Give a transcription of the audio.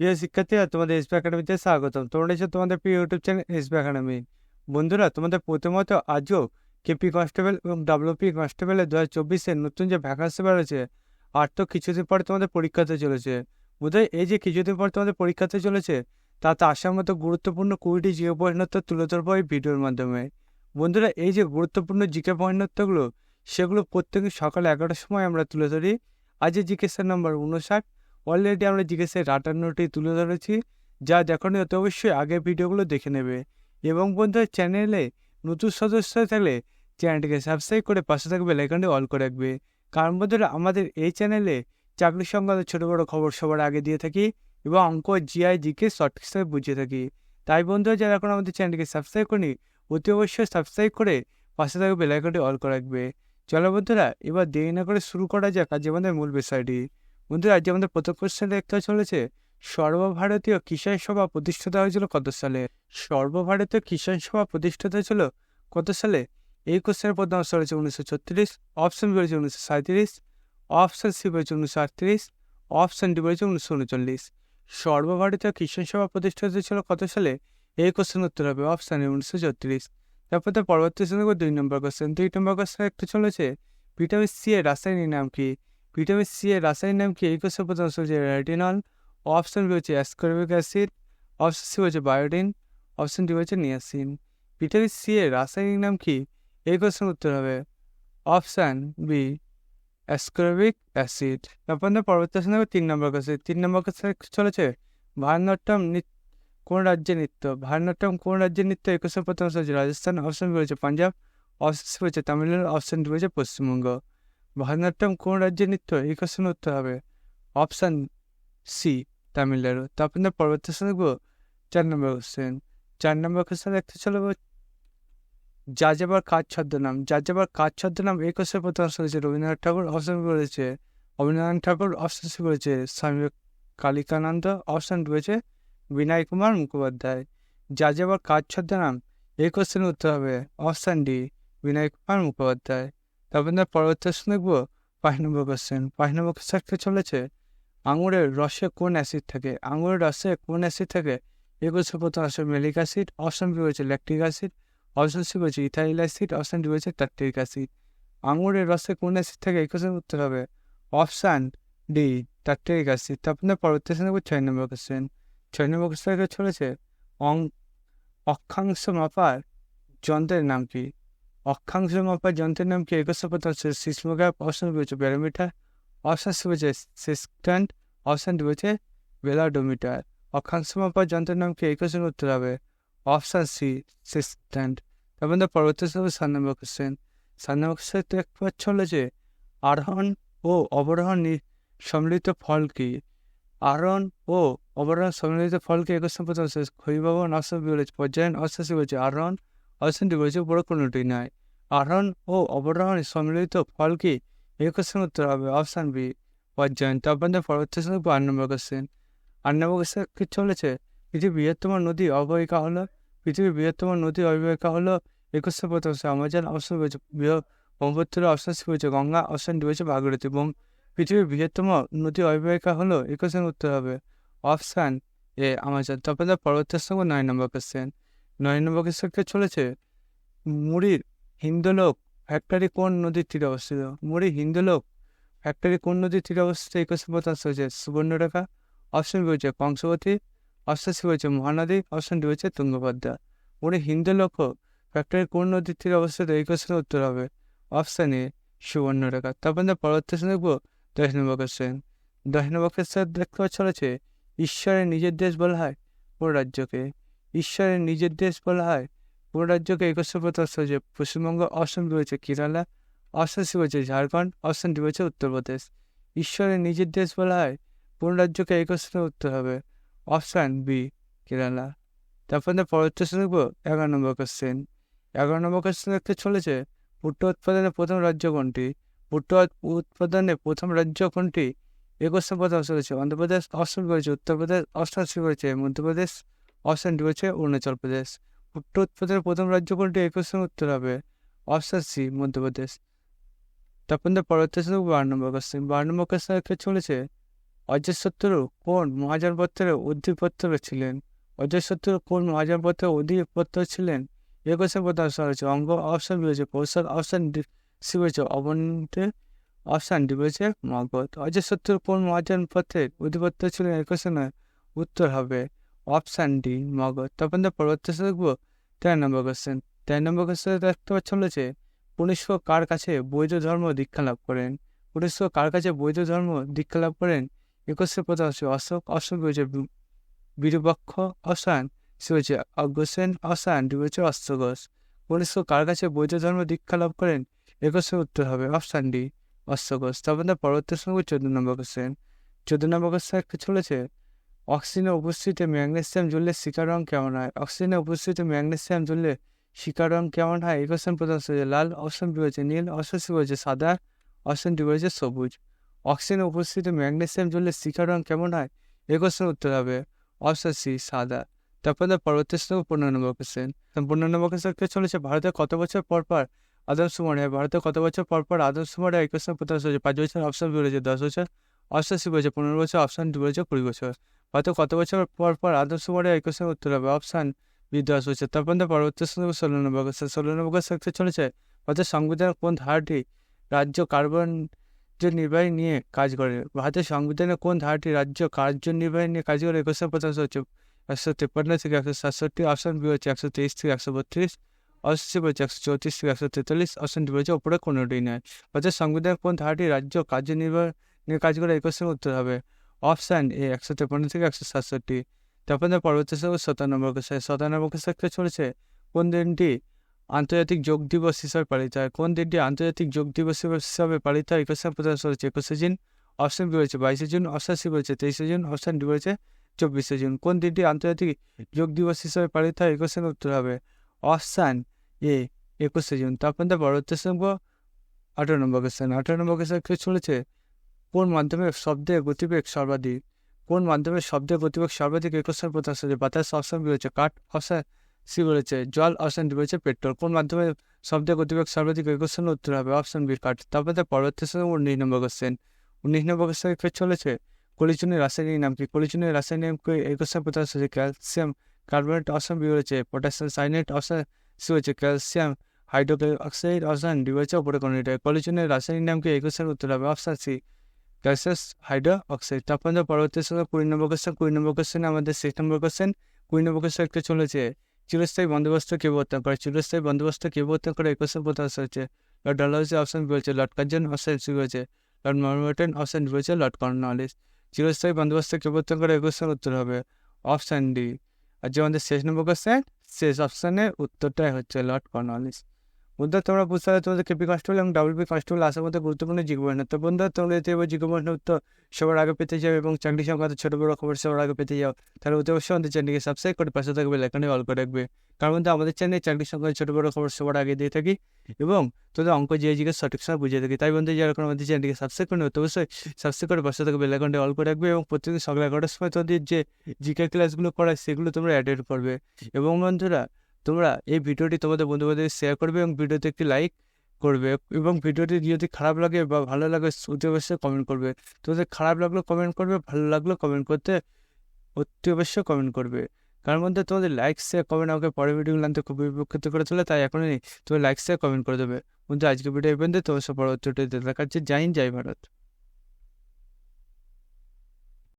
প্রিয় শিক্ষার্থীরা তোমাদের এসবি একাডেমিতে স্বাগতম তোমরা এসে তোমাদের প্রিয় ইউটিউব চ্যানেল এসবি একাডেমি বন্ধুরা তোমাদের প্রথমত আজও কেপি কনস্টেবল এবং ডাব্লিউপি কনস্টেবলের দু হাজার চব্বিশের নতুন যে ভ্যাকান্সি বেরোছে আর তো কিছুদিন পরে তোমাদের পরীক্ষাতে চলেছে বোধহয় এই যে কিছুদিন পর তোমাদের পরীক্ষাতে চলেছে তাতে আসার মতো গুরুত্বপূর্ণ কুড়িটি জিও পরিণত তুলে ধরবো এই ভিডিওর মাধ্যমে বন্ধুরা এই যে গুরুত্বপূর্ণ জিকে পরিণতগুলো সেগুলো প্রত্যেকদিন সকাল এগারোটার সময় আমরা তুলে ধরি আজকে জিজ্ঞাসার নম্বর উনষাট অলরেডি আমরা জিজ্ঞাসার আটান্নটি তুলে ধরেছি, যা দেখানো অতি অবশ্যই আগের ভিডিওগুলো দেখে নেবে। এবং বন্ধুরা, চ্যানেলে নতুন সদস্য থাকলে চ্যানেলটিকে সাবস্ক্রাইব করে পাশে থাকবে লাইকনটি অল করে রাখবে। কারণ বন্ধুরা, আমাদের এই চ্যানেলে চাকরি সংক্রান্ত ছোটো বড়ো খবর সবার আগে দিয়ে থাকি এবং অঙ্ক জিআই জিকে শর্ট হিসেবে বুঝিয়ে থাকি। তাই বন্ধুরা, যারা এখন আমাদের চ্যানেলটিকে সাবস্ক্রাইব করি অতি অবশ্যই সাবস্ক্রাইব করে পাশে থাকবে লাইকনটি অল করে রাখবে। চলো বন্ধুরা, এবার দেরি না করে শুরু করা যাক আজ আমাদের মূল বিষয়টি। বন্ধুরা, আজ আমাদের প্রথম কোশ্চেন দেখতে চলেছে, সর্বভারতীয় কিষাণ সভা প্রতিষ্ঠিত হয়েছিল কত সালে? সর্বভারতীয় কিষাণ সভা প্রতিষ্ঠিত হয়েছিল কত সালে? এই কোশ্চেনের প্রথম অপশন রয়েছে উনিশশো ছত্রিশ অপশন বি রয়েছে উনিশশো সাঁত্রিশ অপশন সি রয়েছে উনিশশো আটত্রিশ অপশন ডি রয়েছে উনিশশো উনচল্লিশ। সর্বভারতীয় কিষাণ সভা প্রতিষ্ঠিত হয়েছিল কত সালে? এই কোশ্চেন উত্তর হবে অপশন এ উনিশশো ছত্রিশ। তারপর তো পরবর্তী দুই নম্বর কোশ্চেন দুই নম্বর কোশ্চেন একটু চলেছে ভিটামিন সি এর রাসায়নিক নাম কি? ভিটামিন সি এর রাসায়নিক নাম কি? কোশ্চেন প্রথম হচ্ছে রেটিনল, অপশন বি হচ্ছে অ্যাসকর্বিক অ্যাসিড, অপশন সি হচ্ছে বায়োটিন, অপশন ডি হচ্ছে নিয়াসিন। ভিটামিন সি এর রাসায়নিক নাম কি? এই কোশ্চেন উত্তর হবে অপশান বি, অ্যাসকর্বিক অ্যাসিড। আমরা পরবর্তী আসনে তিন নম্বর কোশ্চেন তিন নম্বর কোশ্চেন চলেছে ভারতনাট্যম কোন রাজ্যের নৃত্য? ভারতনাট্যম কোন রাজ্যের নৃত্য? এই কোশ্চেন প্রথম হচ্ছে রাজস্থান। অপশন বি হচ্ছে পাঞ্জাব, অপশন সি হচ্ছে তামিলনাড়ু, অপশন ডি হচ্ছে পশ্চিমবঙ্গ। ভারতনাট্যম কোন রাজ্যের নৃত্য এই কোশ্চেন উত্তর হবে? Option C Tamil Nadu. তারপর আমরা পরবর্তী দেখব, চার নম্বর কোশ্চেন চার নম্বর কোশ্চেন দেখতে চলো যাযাবার কাজ ছদ্মনাম। যাযাবার কাজ ছদ্মনাম এই কোশ্চেন প্রথম অপশন রয়েছে রবীন্দ্রনাথ ঠাকুর অপশন রয়েছে অবনীন্দ্রনাথ ঠাকুর অপশন সি রয়েছে স্বামী কালিকানন্দ, অপশন রয়েছে বিনয় কুমার মুখোপাধ্যায়। যাযাবার কাজ ছদ্মনাম এই কোশ্চেনের উত্তর হবে? Option D, Binoy Kumar Mukhopadhyay. তারপর আমরা পরবর্তী দেখব, পাঁচ নম্বর কোশ্চেন পাঁচ নম্বর কোশ্চেন চলেছে? আঙুরের রসে কোন অ্যাসিড থাকে? আঙুরের রসে কোন অ্যাসিড থাকে? এই কোশ্চেন প্রথম আসে মেলিক অ্যাসিড অপশন বি রয়েছে ল্যাকটিক অ্যাসিড অপশন সি রয়েছে ইথাইল অ্যাসিড অপশন ডি রয়েছে টার্টিক অ্যাসিড আঙুরের রসে কোন অ্যাসিড থাকে? এই কোশ্চেন উত্তর হবে অপশান ডি টার্টিক অ্যাসিড তারপর পরবর্তী দেখব ছয় নম্বর কোশ্চেন ছয় নম্বর কোশ্চেন চলেছে? অং অক্ষাংশ মাপার যন্ত্রের নাম কি? অক্ষাংশ মাপার যন্ত্রের নাম কি একুশ প্রথম হচ্ছে সিসমোগ্রাফ অপশন রয়েছে ব্যারোমিটার অপশন রয়েছে সিস্ট্যান্ট অপশন রয়েছে বেলাডোমিটার অক্ষাংশ মাপার যন্ত্রের নাম কি কোশ্চেন উত্তর হবে অপশান সি সিস্ট্যান্ট তারপর পরবর্তী হবে সাত নম্বর কোশ্চেন সাত নম্বর কোশ্চেন একবার চলেছে আরোহণ ও অবরোহণ সম্মিলিত ফল কি আরোহণ ও অবরোহণ সম্মিলিত ফলকে একুশ সম্পদ ক্ষয়ীভবন অপশন বি বলেছে পর্যায়ন সি বলেছে আরোহণ ডি বলেছে বড় কোনোটি নয় আরোহণ ও অবরোহণ সম্মিলিত ফল কি উত্তর হবে অপশান বি পর্যায়ন তারপর পরবর্তী সময় আট নম্বর কোশ্চেন আট নম্বর কি চলেছে পৃথিবীর বৃহত্তম নদী অববাহিকা হলো পৃথিবীর বৃহত্তম নদী অববাহিকা হলো একুশশো প্রথম আমাজন অপশন বৃহৎ ব্রহ্মপুত্র অপশন সি রয়েছে গঙ্গা অপশন ডি রয়েছে ভাগীরথী এবং পৃথিবীর বৃহত্তম নদী অববাহিকা হলো এই কোশ্চেন উত্তর হবে অপশান এ আমাজন তারপরে পরবর্তী সঙ্গে নয় নম্বর কোশ্চেন নম্বর কোশ্চেনটা চলেছে? মুড়ির হিন্দুলোক ফ্যাক্টরি কোন নদীর তীরে অবস্থিত? মুড়ি হিন্দুলোক ফ্যাক্টরি কোন নদীর তীরে অবস্থিত? কোশ্চেন প্রথম হচ্ছে সুবর্ণরেখা অপশন বি হচ্ছে কংসবতী অপশন সি হচ্ছে মহানদী অপশন ডি হচ্ছে তুঙ্গভদ্রা। মুড়ি হিন্দুলোক ফ্যাক্টরি কোন নদীর তীরে অবস্থিত? এই কোশ্চেনের উত্তর হবে অপশান এ সুবর্ণরেখা তারপর আমরা পরবর্তী দেখব দশ নম্বর কোশ্চেন দশ নম্বর কোশ্চেন দেখতে চলেছে, ঈশ্বরের নিজের দেশ বলা হয় কোন রাজ্যকে। ঈশ্বরের নিজের দেশ বলা হয়। কোন রাজ্যকে একশো পঞ্চাশ হয়েছে পশ্চিমবঙ্গ অপশন রয়েছে কেরালা অপশন সি রয়েছে ঝাড়খণ্ড অপশন ডি রয়েছে উত্তরপ্রদেশ ঈশ্বরের নিজের দেশ বলা হয় কোন রাজ্যকে একশো উত্তর হবে। Option B, Kerala. তারপর পরবর্তী দেখব, এগারো নম্বর কোশ্চেন এগারো নম্বর কোশ্চেন দেখতে চলেছে ভুট্টো উৎপাদনের প্রথম রাজ্য কোনটি? ভুট্টো উৎপাদনে প্রথম রাজ্য কোনটি? একুশে প্রথম রয়েছে অন্ধ্রপ্রদেশ অপশন রয়েছে উত্তরপ্রদেশ সি রয়েছে মধ্যপ্রদেশ। অপশন ডি রয়েছে অরুণাচল প্রদেশ। উৎপাদনের প্রথম রাজ্য কোনটি একুশে উত্তর হবে। Option C, Madhya Pradesh. তারপর পরবর্তী বারো নম্বর কোশ্চেন বারো নম্বর কোশ্চেন চলেছে অজাতশত্রু কোন মহাজনপত্রের অধিপত্র ছিলেন? অজাতশত্রু কোন মহাজনপত্রের অধিপত্র ছিলেন? এ কোশ্চেন প্রধান হচ্ছে অঙ্গ, অপশন রয়েছে কৌশল, অপশন সি রয়েছে অবন্তের অপশান ডি রয়েছে মগধ। অজাতশত্রুর কোন মহাজনপত্রের অধিপত্য ছিলেন? এই কোশ্চেনের উত্তর হবে। অপশান ডি মগধ তখন তো পরবর্তী দেখব, তেরো নম্বর কোশ্চেন তেরো নম্বর কোশ্চেন দেখতে পাচ্ছেন রয়েছে কনিষ্ক কার কাছে বৈধ ধর্ম দীক্ষা লাভ করেন? কনিষ্ক কার কাছে বৈধ ধর্ম দীক্ষা লাভ করেন? একুশের প্রধান হচ্ছে অশোক অশোক রয়েছে বিরুপক্ষ অসান সে হচ্ছে অগ্রসেন অসান ডি হচ্ছে অশ্বঘোষ কনিষ্ক কার কাছে বৈধ ধর্ম দীক্ষা লাভ করেন? একুশের উত্তর হবে অপশান ডি অশ্বঘোষ তারপর পরবর্তী সঙ্গে চোদ্দ নম্বর কোশ্চেন চোদ্দ নম্বর কোশ্চেন চলেছে? অক্সিজেনে উপস্থিত ম্যাগনেসিয়াম জ্বললে শিকার রং কেমন হয়? অক্সিজেনে উপস্থিত ম্যাগনেসিয়াম জ্বললে শিকার রং কেমন হয়? এই কোশ্চেন প্রধান হচ্ছে লাল অপশন বি হচ্ছে নীল অপশন সি হচ্ছে সাদা অপশন ডি হচ্ছে সবুজ। অক্সিজেনে উপস্থিত ম্যাগনেসিয়াম জ্বললে শিকার রং কেমন হয়? এই কোশ্চেন উত্তর হবে অপশন সি সাদা। তারপর পরবর্তী সঙ্গে পনেরো নম্বর কোশ্চেন পনেরো নম্বর কোশ্চেন চলেছে ভারতে কত বছর পর পর আদমশুমারি হয়? ভারতে কত বছর পর পর আদমশুমারি হয়? এই কোশ্চেন প্রধান হচ্ছে পাঁচ বছর অপশন বি রয়েছে দশ বছর। সি বলেছে পনেরো বছর অপশন ডি বলেছে কুড়ি বছর। হয়তো কত বছর পর পর আদর্শবারে এই কোশ্চেন উত্তর হবে অপশান বি, দশ বছর। তারপর পরবর্তী সঙ্গে ষোলো নম্বর কোশ্চেন ষোলো নম্বর কোশ্চেন চলেছে। ভারতের সংবিধান কোন ধারাটি রাজ্য কার্বন নির্বাহী নিয়ে কাজ করে? ভারতের সংবিধানের কোন ধারাটি রাজ্য কার্যনির্বাহী নিয়ে কাজ করে? কোশ্চেন প্রথম হচ্ছে একশো তেপান্ন থেকে একশো সাতষট্টি অপশন বি হচ্ছে একশো তেইশ থেকে একশো বত্রিশ অপশন সি বলছে একশো চৌত্রিশ থেকে একশো তেতাল্লিশ অপশন ডি বলছে ওপরে কোনোটি নয়। ভারতের সংবিধানের কোন ধারাটি রাজ্য কার্যনির্বাহ নিয়ে কাজ করে এই কোশ্চেন উত্তর হবে। অপশান এ, একশো তেপন্ন থেকে একশো সাতষট্টি। তারপর পরবর্তী সঙ্গে শতানব্বই কোষে শতানব্বই কোষে চলেছে? কোন দিনটি আন্তর্জাতিক যোগ দিবস হিসাবে পালিত হয়? কোন দিনটি আন্তর্জাতিক যোগ দিবস হিসাবে পালিত হয়? একুশে প্রধান চলেছে একুশে জুন অপশন বি রয়েছে বাইশে জুন অপশন সি রয়েছে তেইশে জুন অপশন ডি রয়েছে চব্বিশে জুন। কোন দিনটি আন্তর্জাতিক যোগ দিবস হিসাবে পালিত হয়? একুশে উত্তর হবে। অপশান এ, একুশে জুন। তারপর পরবর্তী সঙ্গে আঠারো নম্বর কোশ্চেন আঠারো নম্বর কোশ্চেন চলেছে? কোন মাধ্যমে শব্দের গতিবেগ সর্বাধিক? কোন মাধ্যমে শব্দের গতিবেগ সর্বাধিক একস্থান প্রত্যাশ হচ্ছে বাতাস অপশন রয়েছে, কাঠ অপশন সি বলেছে জল অপশন বলেছে পেট্রোল। কোন মাধ্যমে শব্দের গতিবেগ সর্বাধিক একস্থান উত্তর হবে? অপশন বি, কাঠ। তারপরে পরবর্তী সঙ্গে উনিশ নম্বর কোশ্চেন উনিশ নম্বর কোশ্চেন ফের চলেছে কলিচুনের রাসায়নিক নাম কি? কলিচুনের রাসায়নিক একস্থান প্রত্যাশ হচ্ছে ক্যালসিয়াম কার্বনেট অপশন বি রয়েছে পটাশিয়াম সাইনেট অপশন সি হচ্ছে calcium hydrochloric oxide option D রয়েছে ওপরে কোনটা কলিচুনের রাসায়নিক নাম কি? একস্থান উত্তর হবে, option C gases hydro oxide তারপর পরবর্তী সময় কুড়ি নম্বর কোশ্চেন কুড়ি নম্বর কোশ্চেন আমাদের সিক্স নম্বর কোশ্চেন কুড়ি নম্বর কোশ্চেন একটা চলেছে, চিরস্থায়ী বন্দোবস্ত কে বর্তন করে? চিরস্থায়ী বন্দোবস্ত কে বর্তন করে? এই কোশ্চেন প্রধান হচ্ছে লর্ড ডালহাউসি অপশন বলছে লর্ড কার্জন অপশন সি রয়েছে লর্ড মাউন্টেন অপশন রয়েছে লর্ড কর্নওয়ালিস চিরস্থায়ী বন্দোবস্ত কে বর্তন করে? এই কোশ্চেন উত্তর হবে অপশন ডি আর যে আমাদের শেষ নম্বর কোশ্চেন শেষ অপশানের উত্তরটাই হচ্ছে লর্ড কর্নওয়ালিস বন্ধুরা তোমরা বুঝতে পারো তোমাদের কেপি কনস্টেবল এবং ডাবল পি কনস্টেবল আসার মধ্যে গুরুত্বপূর্ণ জিজ্ঞাসা তো বন্ধুরা তোমরা যদি এবার জিজ্ঞাসা উত্তর সবার আগে পেতে যাও এবং চাকরি সংক্রান্ত ছোট বড় খবর সবার আগে পেতে যাও তাহলে অতি অবশ্যই আমাদের চ্যানেলকে সাবস্ক্রাইব করে পাশে থাকবে লেখানে অল করে রাখবে। কারণ বন্ধু, আমাদের চ্যানেলে চাকরি সংক্রান্ত ছোট বড় খবর সবার আগে দিয়ে থাকি এবং তোদের অঙ্ক যে জিজ্ঞেস সঠিক সময় বুঝিয়ে থাকি। তাই বন্ধু, যারা আমাদের চ্যানেলকে সাবস্ক্রাইব করে অতি অবশ্যই সাবস্ক্রাইব করে পাশে থাকবে লেখানটি অল করে রাখবে এবং প্রত্যেকদিন সকাল এগারোটার সময় তোদের যে জিকে ক্লাসগুলো করায় সেগুলো তোমরা অ্যাডেড করবে। এবং বন্ধুরা তোমরা এই ভিডিওটি তোমাদের বন্ধু বান্ধব শেয়ার করবে এবং ভিডিওতে একটি লাইক করবে এবং ভিডিওটি যদি খারাপ লাগে বা ভালো লাগে অতি অবশ্যই কমেন্ট করবে। তোমাদের খারাপ লাগল কমেন্ট করবে, ভালো লাগল কমেন্ট করতে অতি অবশ্যই কমেন্ট করবে। কারণ মধ্যে তোমাদের লাইক শেয়ার কমেন্ট আমাকে পরের ভিডিও আনতে খুবই উপকৃত করে তোলে তাই এখনই তুমি লাইক শেয়ার কমেন্ট করে দেবে। বন্ধু আজকে ভিডিও এই পর্যন্ত তোমার সব পরবর্তী দেখাচ্ছে জাইন জয় ভারত।